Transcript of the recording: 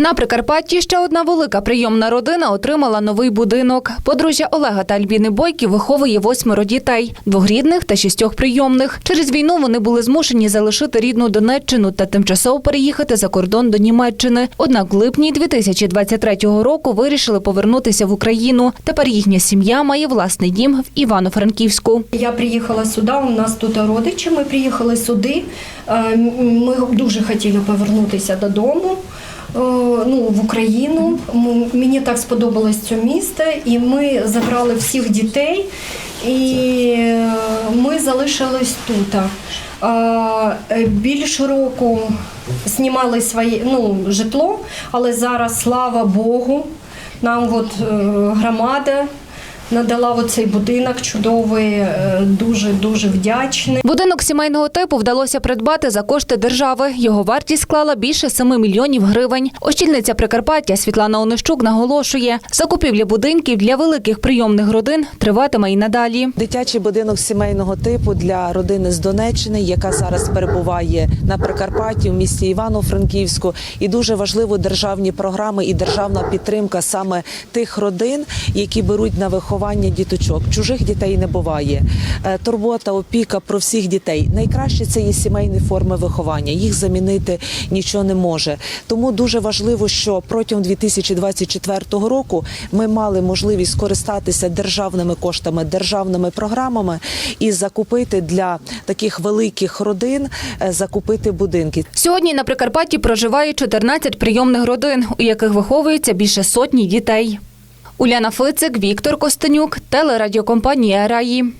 На Прикарпатті ще одна велика прийомна родина отримала новий будинок. Подружжя Олега та Альбіни Бойки виховує восьмеро дітей – двох рідних та шістьох прийомних. Через війну вони були змушені залишити рідну Донеччину та тимчасово переїхати за кордон до Німеччини. Однак в липні 2023 року вирішили повернутися в Україну. Тепер їхня сім'я має власний дім в Івано-Франківську. Я приїхала сюди, у нас тут родичі, ми приїхали сюди. Е, Ми дуже хотіли повернутися додому. Е, Ну, в Україну. Мені так сподобалось це місто, і ми забрали всіх дітей, і е, ми залишились тут. Більш Більше року знімали своє ну, житло, але зараз, слава Богу, нам от, е, громада надала оцей будинок чудовий, е, дуже дуже вдячний. Будинок сімейного типу вдалося придбати за кошти держави. Його вартість склала більше 7 мільйонів гривень. Очільниця Прикарпаття Світлана Онищук наголошує, закупівля будинків для великих прийомних родин триватиме і надалі. Дитячий будинок сімейного типу для родини з Донеччини, яка зараз перебуває на Прикарпатті в місті Івано-Франківську, і дуже важливо державні програми і державна підтримка саме тих родин, які беруть на виховання діточок. Чужих дітей не буває. Е, Турбота, опіка про всіх дітей. Найкраще це є сімейні форми виховання. Їх замінити нічого не може. Тому дуже важливо, що протягом 2024 року ми мали можливість скористатися державними коштами, державними програмами і закупити для таких великих родин е, закупити будинки. Сьогодні на Прикарпатті проживає 14 прийомних родин, у яких виховується більше сотні дітей. Уляна Фицик, Віктор Костенюк, телерадіокомпанія Раї.